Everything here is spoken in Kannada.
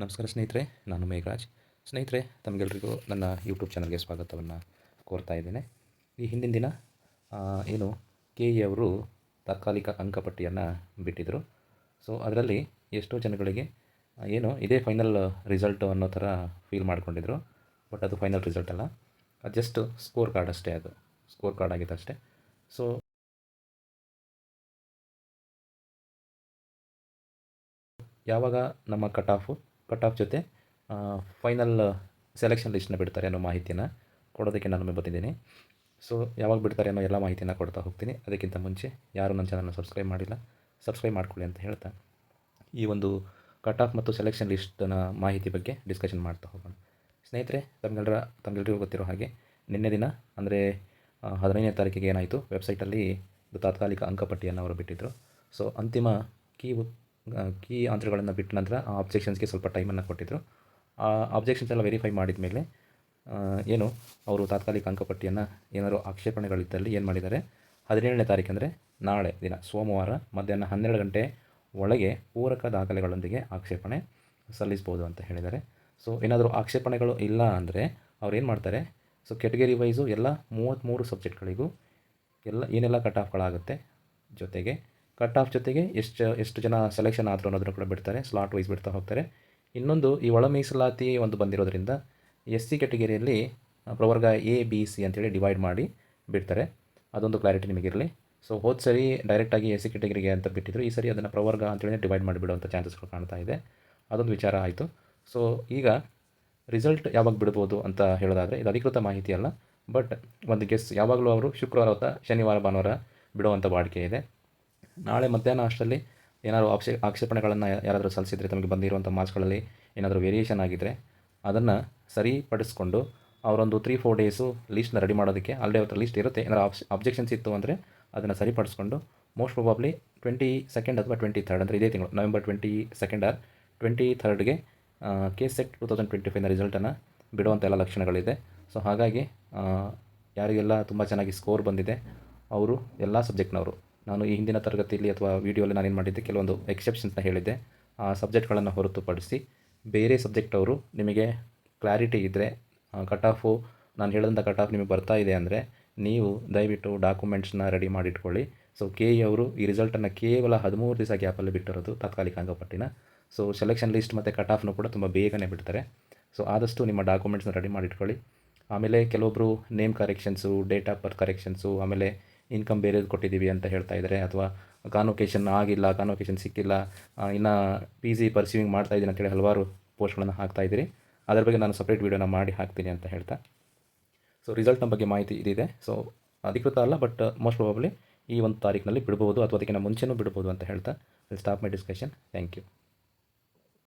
ನಮಸ್ಕಾರ ಸ್ನೇಹಿತರೆ, ನಾನು ಮೇಘರಾಜ್. ಸ್ನೇಹಿತರೆ, ತಮಗೆಲ್ರಿಗೂ ನನ್ನ ಯೂಟ್ಯೂಬ್ ಚಾನಲ್ಗೆ ಸ್ವಾಗತವನ್ನು ಕೋರ್ತಾ ಇದ್ದೇನೆ. ಈ ಹಿಂದಿನ ದಿನ ಏನು ಕೆ ಇ ಅವರು ತಾತ್ಕಾಲಿಕ ಅಂಕಪಟ್ಟಿಯನ್ನು ಬಿಟ್ಟಿದ್ದರು ಸೊ ಅದರಲ್ಲಿ ಎಷ್ಟೋ ಜನಗಳಿಗೆ ಏನು ಇದೇ ಫೈನಲ್ ರಿಸಲ್ಟು ಅನ್ನೋ ಥರ ಫೀಲ್ ಮಾಡ್ಕೊಂಡಿದ್ರು. ಬಟ್ ಅದು ಫೈನಲ್ ರಿಸಲ್ಟ್ ಅಲ್ಲ. ಅದು ಜಸ್ಟ್ ಸ್ಕೋರ್ ಕಾರ್ಡ್ ಅಷ್ಟೇ ಅದು. ಸ್ಕೋರ್ ಕಾರ್ಡ್ ಆಗಿತ್ತು ಅಷ್ಟೇ. ಸೊ ಯಾವಾಗ ನಮ್ಮ ಕಟ್ ಆಫು ಕಟ್ ಆಫ್ ಜೊತೆ ಫೈನಲ್ ಸೆಲೆಕ್ಷನ್ ಲಿಸ್ಟ್ನ ಬಿಡ್ತಾರೆ ಅನ್ನೋ ಮಾಹಿತಿನ ಕೊಡೋದಕ್ಕೆ ನಾನು ಬಂದಿದ್ದೀನಿ. ಸೊ ಯಾವಾಗ ಬಿಡ್ತಾರೆ ಅನ್ನೋ ಎಲ್ಲ ಮಾಹಿತಿಯನ್ನು ಕೊಡ್ತಾ ಹೋಗ್ತೀನಿ. ಅದಕ್ಕಿಂತ ಮುಂಚೆ ಯಾರು ನನ್ನ ಚಾನಲ್ನ ಸಬ್ಸ್ಕ್ರೈಬ್ ಮಾಡಿಲ್ಲ ಸಬ್ಸ್ಕ್ರೈಬ್ ಮಾಡ್ಕೊಳ್ಳಿ ಅಂತ ಹೇಳ್ತಾ ಈ ಒಂದು ಕಟ್ ಆಫ್ ಮತ್ತು ಸೆಲೆಕ್ಷನ್ ಲಿಸ್ಟ್ನ ಮಾಹಿತಿ ಬಗ್ಗೆ ಡಿಸ್ಕಷನ್ ಮಾಡ್ತಾ ಹೋಗೋಣ. ಸ್ನೇಹಿತರೆ ತಮ್ಗೆಲ್ಲರ ತಮ್ಮೆಲ್ಲರಿಗೂ ಗೊತ್ತಿರೋ ಹಾಗೆ ನಿನ್ನೆ ದಿನ, ಅಂದರೆ ಹದಿನೈದನೇ ತಾರೀಕಿಗೆ ಏನಾಯಿತು ವೆಬ್ಸೈಟಲ್ಲಿ ತಾತ್ಕಾಲಿಕ ಅಂಕಪಟ್ಟಿಯನ್ನು ಅವರು ಬಿಟ್ಟಿದ್ದರು ಸೊ ಅಂತಿಮ ಕೀ ಕೀ ಆನ್ಸರ್ಗಳನ್ನು ಬಿಟ್ಟ ನಂತರ ಆ ಅಬ್ಜೆಕ್ಷನ್ಸ್ಗೆ ಸ್ವಲ್ಪ ಟೈಮನ್ನು ಕೊಟ್ಟಿದ್ದರು ಆ ಅಬ್ಜೆಕ್ಷನ್ಸ್ ಎಲ್ಲ ವೆರಿಫೈ ಮಾಡಿದ ಮೇಲೆ ಏನು, ಅವರು ತಾತ್ಕಾಲಿಕ ಅಂಕಪಟ್ಟಿಯನ್ನು ಏನಾದರೂ ಆಕ್ಷೇಪಣೆಗಳಿದ್ದಲ್ಲಿ ಏನು ಮಾಡಿದ್ದಾರೆ? ಹದಿನೇಳನೇ ತಾರೀಕು ಅಂದರೆ ನಾಳೆ ದಿನ, ಸೋಮವಾರ ಮಧ್ಯಾಹ್ನ ಹನ್ನೆರಡು ಗಂಟೆ ಒಳಗೆ ಪೂರಕ ದಾಖಲೆಗಳೊಂದಿಗೆ ಆಕ್ಷೇಪಣೆ ಸಲ್ಲಿಸ್ಬೋದು ಅಂತ ಹೇಳಿದ್ದಾರೆ. ಸೊ ಏನಾದರೂ ಆಕ್ಷೇಪಣೆಗಳು ಇಲ್ಲ ಅಂದರೆ ಅವ್ರು ಏನು ಮಾಡ್ತಾರೆ? ಸೊ ಕೆಟಗರಿ ವೈಸು ಎಲ್ಲ ಮೂವತ್ತ್ಮೂರು ಸಬ್ಜೆಕ್ಟ್ಗಳಿಗೂ ಎಲ್ಲ ಏನೆಲ್ಲ ಕಟ್ ಆಫ್ಗಳಾಗುತ್ತೆ ಜೊತೆಗೆ ಕಟ್ ಆಫ್ ಜೊತೆಗೆ ಎಷ್ಟು ಎಷ್ಟು ಜನ ಸೆಲೆಕ್ಷನ್ ಆದರೂ ಅನ್ನೋದನ್ನು ಕೂಡ ಬಿಡ್ತಾರೆ ಸ್ಲಾಟ್ ವೈಸ್ ಬಿಡ್ತಾ ಹೋಗ್ತಾರೆ. ಇನ್ನೊಂದು, ಈ ಒಳ ಮೀಸಲಾತಿ ಒಂದು ಬಂದಿರೋದ್ರಿಂದ ಎಸ್ ಸಿ ಕೆಟಗರಿಯಲ್ಲಿ ಪ್ರವರ್ಗ ಎ ಬಿ ಸಿ ಅಂತೇಳಿ ಡಿವೈಡ್ ಮಾಡಿ ಬಿಡ್ತಾರೆ. ಅದೊಂದು ಕ್ಲಾರಿಟಿ ನಿಮಗಿರಲಿ. ಸೊ ಹೋದ ಸರಿ ಡೈರೆಕ್ಟಾಗಿ ಎಸ್ ಸಿ ಕೆಟಗರಿಗೆ ಅಂತ ಬಿಟ್ಟಿದ್ರು, ಈ ಸರಿ ಅದನ್ನು ಪ್ರವರ್ಗ ಅಂತೇಳಿ ಡಿವೈಡ್ ಮಾಡಿಬಿಡುವಂಥ ಚಾನ್ಸಸ್ಗಳು ಕಾಣ್ತಾ ಇದೆ. ಅದೊಂದು ವಿಚಾರ ಆಯಿತು. ಸೊ ಈಗ ರಿಸಲ್ಟ್ ಯಾವಾಗ ಬಿಡ್ಬೋದು ಅಂತ ಹೇಳೋದಾದರೆ, ಇದು ಅಧಿಕೃತ ಮಾಹಿತಿ ಅಲ್ಲ ಬಟ್ ಒಂದು ಗೆಸ್ ಯಾವಾಗಲೂ ಅವರು ಶುಕ್ರವಾರ ಅಥವಾ ಶನಿವಾರ ಭಾನುವಾರ ಬಿಡುವಂಥ ವಾಡಿಕೆ ಇದೆ. ನಾಳೆ ಮಧ್ಯಾಹ್ನ ಅಷ್ಟರಲ್ಲಿ ಏನಾದರೂ ಆಕ್ಷೇ, ಆಕ್ಷೇಪಣೆಗಳನ್ನು ಯಾರಾದರೂ ಸಲ್ಲಿಸಿದರೆ ತಮಗೆ ಬಂದಿರುವಂಥ ಮಾರ್ಕ್ಸ್ಗಳಲ್ಲಿ ಏನಾದರೂ ವೇರಿಯೇಷನ್ ಆಗಿದ್ದರೆ ಅದನ್ನು ಸರಿಪಡಿಸ್ಕೊಂಡು ಅವರೊಂದು ತ್ರೀ ಫೋರ್ ಡೇಸು ಲೀಸ್ಟ್ನ ರೆಡಿ ಮಾಡೋದಕ್ಕೆ ಅಲ್ಲೇ ಅವ್ರ ಲೀಸ್ಟ್ ಇರುತ್ತೆ. ಏನಾದರೂ ಆಬ್ಸ್ ಅಬ್ಜೆಕ್ಷನ್ಸ್ ಇತ್ತು ಅಂದರೆ ಅದನ್ನು ಸರಿಪಡಿಸ್ಕೊಂಡು ಮೋಸ್ಟ್ ಪ್ರೊಬಾಬ್ಲಿ ಟ್ವೆಂಟಿ ಸೆಕೆಂಡ್ ಅಥವಾ ಟ್ವೆಂಟಿ ಥರ್ಡ್ ಅಂದರೆ ಇದೇ ತಿಂಗಳು November twenty second or twenty ಥರ್ಡ್ಗೆ K SET two thousand twenty ಫೈವ್ನ ರಿಸಲ್ಟನ್ನು ಬಿಡುವಂಥ ಎಲ್ಲ ಲಕ್ಷಣಗಳಿದೆ. ಸೊ ಹಾಗಾಗಿ ಯಾರಿಗೆಲ್ಲ ತುಂಬ ಚೆನ್ನಾಗಿ ಸ್ಕೋರ್ ಬಂದಿದೆ, ಅವರು ಎಲ್ಲ ಸಬ್ಜೆಕ್ಟ್ನವರು ನಾನು ಈ ಹಿಂದಿನ ತರಗತಿಯಲ್ಲಿ ಅಥವಾ ವಿಡಿಯೋಲಿ ನಾನು ಏನು ಮಾಡಿದ್ದೆ, ಕೆಲವೊಂದು ಎಕ್ಸೆಪ್ಷನ್ಸ್ನ ಹೇಳಿದ್ದೆ. ಆ ಸಬ್ಜೆಕ್ಟ್ಗಳನ್ನು ಹೊರತುಪಡಿಸಿ ಬೇರೆ ಸಬ್ಜೆಕ್ಟ್ ಅವರು ನಿಮಗೆ ಕ್ಲಾರಿಟಿ ಇದ್ದರೆ ಕಟ್ ಆಫು ನಾನು ಹೇಳಿದಂಥ ಕಟ್ ಆಫ್ ನಿಮಗೆ ಬರ್ತಾ ಇದೆ ಅಂದರೆ ನೀವು ದಯವಿಟ್ಟು ಡಾಕ್ಯುಮೆಂಟ್ಸ್ನ ರೆಡಿ ಮಾಡಿಟ್ಕೊಳ್ಳಿ. ಸೊ ಕೆ ಇ ಅವರು ಈ ರಿಸಲ್ಟನ್ನು ಕೇವಲ ಹದಿಮೂರು ದಿವಸ ಗ್ಯಾಪಲ್ಲಿ ಬಿಟ್ಟಿರೋದು ತಾತ್ಕಾಲಿಕ ಅಂಗಪಟ್ಟಿನ. ಸೊ ಸೆಲೆಕ್ಷನ್ ಲಿಸ್ಟ್ ಮತ್ತು ಕಟ್ ಆಫ್ನು ಕೂಡ ತುಂಬ ಬೇಗನೆ ಬಿಡ್ತಾರೆ. ಸೊ ಆದಷ್ಟು ನಿಮ್ಮ ಡಾಕ್ಯುಮೆಂಟ್ಸ್ನ ರೆಡಿ ಮಾಡಿಟ್ಕೊಳ್ಳಿ. ಆಮೇಲೆ ಕೆಲವೊಬ್ಬರು name corrections date of birth corrections ಆಮೇಲೆ ಇನ್ಕಮ್ ಬೇರೆದು ಕೊಟ್ಟಿದ್ದೀವಿ ಅಂತ ಹೇಳ್ತಾ ಇದ್ದಾರೆ. ಅಥವಾ ಕಾನ್ವೊಕೇಶನ್ ಆಗಿಲ್ಲ ಕಾನ್ವೊಕೇಶನ್ ಸಿಕ್ಕಿಲ್ಲ ಇನ್ನು ಪಿ ಜಿ ಪರ್ಸ್ಯೂವಿಂಗ್ ಮಾಡ್ತಾ ಇದ್ದೀನಿ ಅಂತೇಳಿ ಹಲವಾರು ಪೋಸ್ಟ್ಗಳನ್ನು ಹಾಕ್ತಾ ಇದ್ದೀರಿ. ಅದರ ಬಗ್ಗೆ ನಾನು ಸಪ್ರೇಟ್ ವೀಡಿಯೋನ ಮಾಡಿ ಹಾಕ್ತೀನಿ ಅಂತ ಹೇಳ್ತಾ. ಸೊ ರಿಸಲ್ಟ್ನ ಬಗ್ಗೆ ಮಾಹಿತಿ ಇದಿದೆ. ಸೊ ಅಧಿಕೃತ ಅಲ್ಲ ಬಟ್ ಮೋಸ್ಟ್ ಪ್ರಾಬಬ್ಲಿ ಈ ಒಂದು ತಾರೀಕಿನಲ್ಲಿ ಬಿಡ್ಬೋದು, ಅಥವಾ ಅದಕ್ಕಿಂತ ಮುಂಚೆನೂ ಬಿಡ್ಬೋದು ಅಂತ ಹೇಳ್ತಾ. Stop my discussion thank you